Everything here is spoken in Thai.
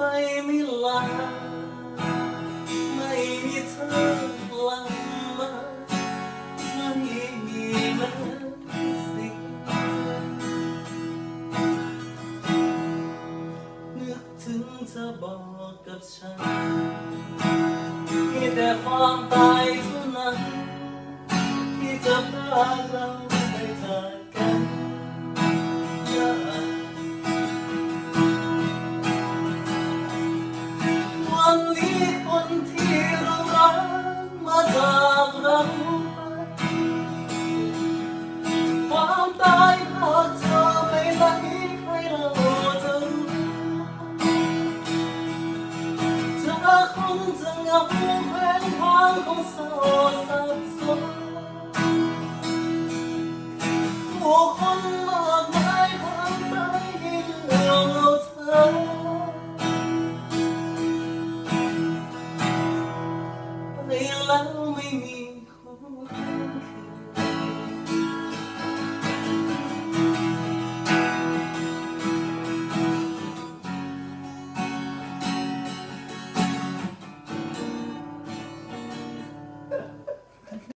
ไปไม่ลาไม่มีเธอกลับมาไม่มีแม้สิ่งนึกถึงเธอบอกกับฉันมีแต่ความตายเท่านั้นที่จะพาเรา คงจะเหงาแพ้ทางคงเศร้าสับสนผู้คนมากมายผ่านไปยิ่ราเธอไปแล้วไม่มี